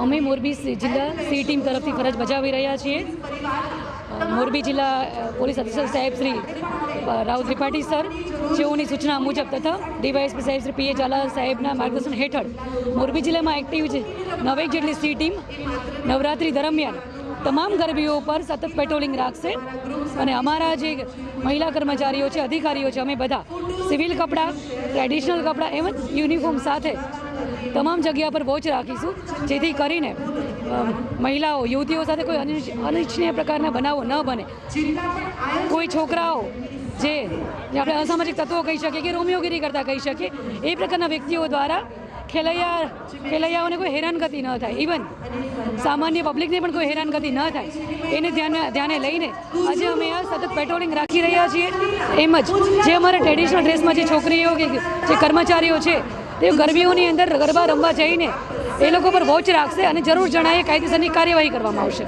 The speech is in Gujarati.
અમે મોરબી જિલ્લા સી ટીમ તરફથી ફરજ બજાવી રહ્યા છીએ. મોરબી જિલ્લા પોલીસ અધિક્ષક સાહેબ શ્રી રાવ ત્રિપાઠી સર, જેઓની સૂચના મુજબ તથા ડીવાયએસપી સાહેબ શ્રી પીએ ઝાલા સાહેબના માર્ગદર્શન હેઠળ મોરબી જિલ્લામાં એક્ટિવ છે. નવેક જેટલી સી ટીમ નવરાત્રી દરમિયાન તમામ ગરબીઓ પર સતત પેટ્રોલિંગ રાખશે અને અમારા જે મહિલા કર્મચારીઓ છે, અધિકારીઓ છે, અમે બધા સિવિલ કપડાં, ટ્રેડિશનલ કપડાં, એમ જ યુનિફોર્મ સાથે તમામ જગ્યા પર વોચ રાખીશું, જેથી કરીને મહિલાઓ, યુવતીઓ સાથે કોઈ અનિચ્છ- અનિચ્છનીય પ્રકારના બનાવો ન બને. કોઈ છોકરાઓ જે આપણે અસામાજિક તત્વો કહી શકીએ કે રોમિયોગીરી કરતા કહી શકીએ, એ પ્રકારના વ્યક્તિઓ દ્વારા ખેલૈયા, ખેલૈયાઓને કોઈ હેરાનગતિ ન થાય. ઇવન સામાન્ય પબ્લિકને પણ કોઈ હેરાનગતિ ન થાય. એને ધ્યાને ધ્યાને લઈને આજે અમે આ સતત પેટ્રોલિંગ રાખી રહ્યા છીએ. એમ જ, જે અમારા ટ્રેડિશનલ ડ્રેસમાં જે છોકરીઓ કે જે કર્મચારીઓ છે તે ગરમીઓની અંદર ગરબા રમવા જઈને એ લોકો પર વોચ રાખશે અને જરૂર જણાયે કાયદેસરની કાર્યવાહી કરવામાં આવશે.